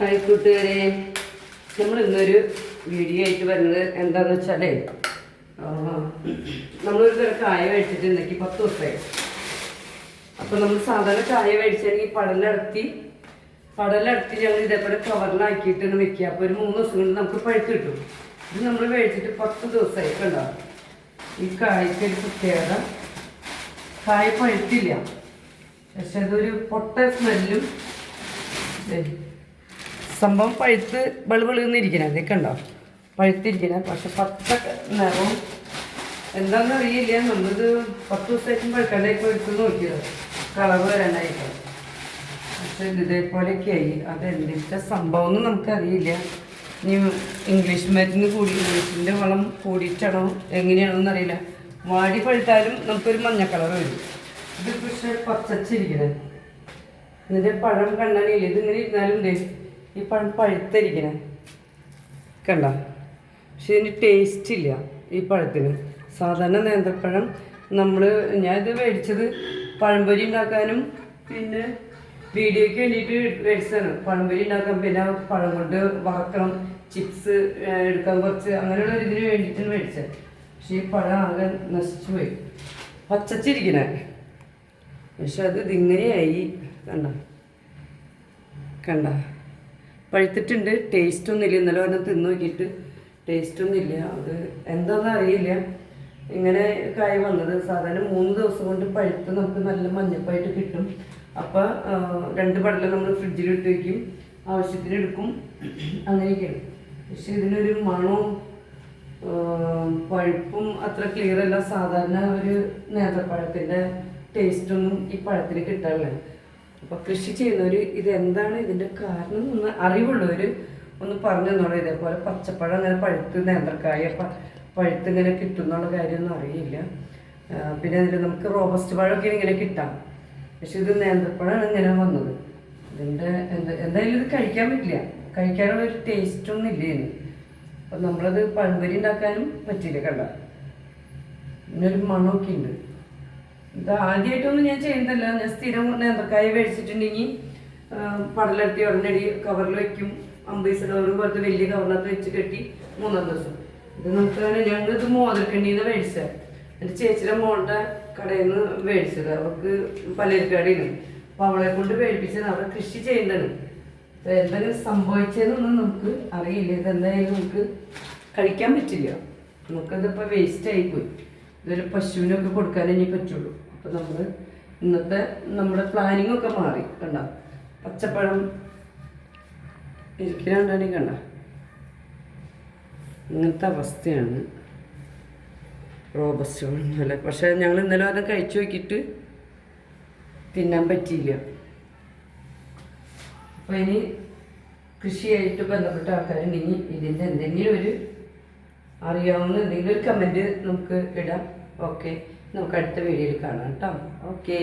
Hi കൂട്ടുകാരെ. നമ്മൾ ഇന്നൊരു വീഡിയോ ആയിട്ട് വരുന്നത് എന്താന്ന് വെച്ചാലേ നമ്മളൊരു തരം കായ മേടിച്ചിട്ട് ഇന്നേക്ക് പത്ത് ദിവസമായി. അപ്പൊ നമ്മൾ സാധാരണ കായ മേടിച്ചാണെങ്കിൽ പടലടത്തി പടലടത്തി ഞങ്ങൾ ഇതേപോലെ കവറിലാക്കിയിട്ടാണ് വെക്കുക. അപ്പോൾ ഒരു മൂന്ന് ദിവസം കൊണ്ട് നമുക്ക് പഴുത്ത് കിട്ടും. ഇത് നമ്മൾ മേടിച്ചിട്ട് പത്ത് ദിവസമായി കണ്ടോ? ഈ കായ്ക്ക് ഒരു പ്രത്യേകത കായ പഴുത്തില്ല. പക്ഷെ അതൊരു പൊട്ട സ്മെല്ലും സംഭവം പഴുത്ത് ബളുബളുന്നിരിക്കണ അതൊക്കെ ഉണ്ടോ പഴുത്തിരിക്കണ. പക്ഷെ പച്ച നിറവും എന്താണെന്ന് അറിയില്ല. നമ്മളിത് പത്ത് ദിവസമായിട്ടും പഴുക്കാണ്ടായി എടുത്ത് നോക്കിയത്. കളർ വരാനായിട്ട് പക്ഷെ ഇത് ഇതേപോലെയൊക്കെ ആയി അത് എന്തിന്റെ സംഭവം ഒന്നും നമുക്കറിയില്ല. ഇനി ഇംഗ്ലീഷ് മരുന്ന് കൂടി ഇംഗ്ലീഷിന്റെ വളം കൂടിയിട്ടാണോ എങ്ങനെയാണോന്ന് അറിയില്ല. വാടി പഴുത്താലും നമുക്കൊരു മഞ്ഞ കളർ വരും. ഇത് പക്ഷെ പച്ചച്ചിരിക്കണേ. ഇതിന്റെ പഴം കണ്ണാനില്ല ഇതിങ്ങനെ ഇരുന്നാലും ദേ ഈ പഴം പഴുത്തിരിക്കണേ. കണ്ട? പക്ഷെ ഇതിന് ടേസ്റ്റ് ഇല്ല ഈ പഴത്തിന്. സാധാരണ നേന്ത്രപ്പഴം നമ്മൾ ഞാൻ ഇത് മേടിച്ചത് പഴംപൊരി ഉണ്ടാക്കാനും പിന്നെ വീഡിയോയ്ക്ക് വേണ്ടിയിട്ട് മേടിച്ചതാണ്. പഴംപൊരി ഉണ്ടാക്കാൻ പിന്നെ പഴം കൊണ്ട് വറക്കണം ചിപ്സ് എടുക്കാൻ കുറച്ച് അങ്ങനെയുള്ള ഒരു ഇതിന് വേണ്ടിയിട്ടാണ് മേടിച്ചത്. പക്ഷെ ഈ പഴം ആകെ നശിച്ചു പോയി. പച്ചച്ചിരിക്കണേ. പക്ഷെ അത് ഇതിങ്ങനെയായി. കണ്ട? കണ്ട? പഴുത്തിട്ടുണ്ട്. ടേസ്റ്റ് ഒന്നുമില്ല. ഇന്നലെ ഒരെണ്ണം തിന്നു നോക്കിയിട്ട് ടേസ്റ്റ് ഒന്നുമില്ല. അത് എന്താണെന്ന് അറിയില്ല. ഇങ്ങനെ കായ വന്നത്. സാധാരണ മൂന്ന് ദിവസം കൊണ്ട് പഴുത്ത് നമുക്ക് നല്ല മഞ്ഞപ്പായിട്ട് കിട്ടും. അപ്പോൾ രണ്ട് പടല നമ്മൾ ഫ്രിഡ്ജിൽ ഇട്ട് വയ്ക്കും ആവശ്യത്തിന് എടുക്കും. അങ്ങനെയൊക്കെയാണ്. പക്ഷെ ഇതിനൊരു മണവും പഴുപ്പും അത്ര ക്ലിയർ അല്ല. സാധാരണ ഒരു നേന്ത്രപ്പഴത്തിന്റെ ടേസ്റ്റൊന്നും ഈ പഴത്തിന് കിട്ടാറില്ല. അപ്പൊ കൃഷി ചെയ്യുന്നവർ ഇത് എന്താണ് ഇതിന്റെ കാരണം എന്ന് അറിവുള്ളവർ ഒന്ന് പറഞ്ഞു തന്നോളൂ. ഇതേപോലെ പച്ചപ്പഴം അങ്ങനെ പഴുത്ത് നേന്ത്രക്കായ പഴുത്ത് ഇങ്ങനെ കിട്ടും എന്നുള്ള കാര്യമൊന്നും അറിയില്ല. പിന്നെ അതിൽ നമുക്ക് റോബസ്റ്റ് പഴമൊക്കെ ഇങ്ങനെ കിട്ടാം. പക്ഷെ ഇത് നേന്ത്രപ്പഴമാണ് ഇങ്ങനെ വന്നത്. ഇതിന്റെ എന്താ എന്തായാലും ഇത് കഴിക്കാൻ പറ്റില്ല. കഴിക്കാനുള്ള ഒരു ടേസ്റ്റൊന്നും ഇല്ല ഇനി. അപ്പം നമ്മളത് പഴംപൊരി ഉണ്ടാക്കാനും പറ്റിയില്ല കണ്ട. ഇങ്ങനൊരു മണമൊക്കെ ഉണ്ട് ഇത് ആദ്യമായിട്ടൊന്നും ഞാൻ ചെയ്യുന്നതല്ല ഞാൻ സ്ഥിരം നേന്ത്രക്കായ മേടിച്ചിട്ടുണ്ടെങ്കിൽ പടലെടുത്തി ഉടനടി കവറിൽ വെക്കും. അമ്പൈസ് കവർ പോലത്തെ വലിയ കവറിനകത്ത് വെച്ച് കെട്ടി മൂന്നാം ദിവസം. ഇത് നമുക്ക് അങ്ങനെ ഞങ്ങളിത് മോതിരക്കണ്ണിന്ന് മേടിച്ചത് എന്റെ ചേച്ചിയുടെ മോളുടെ കടയിൽ നിന്ന് മേടിച്ചത്. അവർക്ക് പലചരക്കടയിൽ അപ്പോൾ അവളെ കൊണ്ട് മേടിപ്പിച്ചത് അവിടെ കൃഷി ചെയ്യേണ്ടത് എന്തെങ്കിലും സംഭവിച്ചതെന്നൊന്നും നമുക്ക് അറിയില്ല. ഇതെന്തായാലും നമുക്ക് കഴിക്കാൻ പറ്റില്ല. നമുക്കതിപ്പോൾ വേസ്റ്റ് ആയിപ്പോയി. ഇതൊരു പശുവിനൊക്കെ കൊടുക്കാനേ ഇനി പറ്റുള്ളൂ. അപ്പോൾ നമ്മൾ ഇന്നത്തെ നമ്മുടെ പ്ലാനിങ് ഒക്കെ മാറി കണ്ട? പച്ചപ്പഴം ഇരിക്കാണ്ടാണ് കണ്ട ഇങ്ങനത്തെ അവസ്ഥയാണ് റോബസ്റ്റ് അല്ല പക്ഷേ ഞങ്ങൾ ഇന്നലെ വരെ കഴിച്ചു നോക്കിയിട്ട് തിന്നാൻ പറ്റിയില്ല. അപ്പോൾ ഇനി കൃഷിയായിട്ട് ബന്ധപ്പെട്ട ആൾക്കാരുണ്ടെങ്കിൽ ഇതിന്റെ എന്തെങ്കിലും ഒരു അറിയാവുന്ന എന്തെങ്കിലും ഒരു കമന്റ് നമുക്ക് ഇടാം. ഓക്കെ നമുക്ക് അടുത്ത വീഡിയോയിൽ കാണാം കേട്ടോ. ഓക്കേ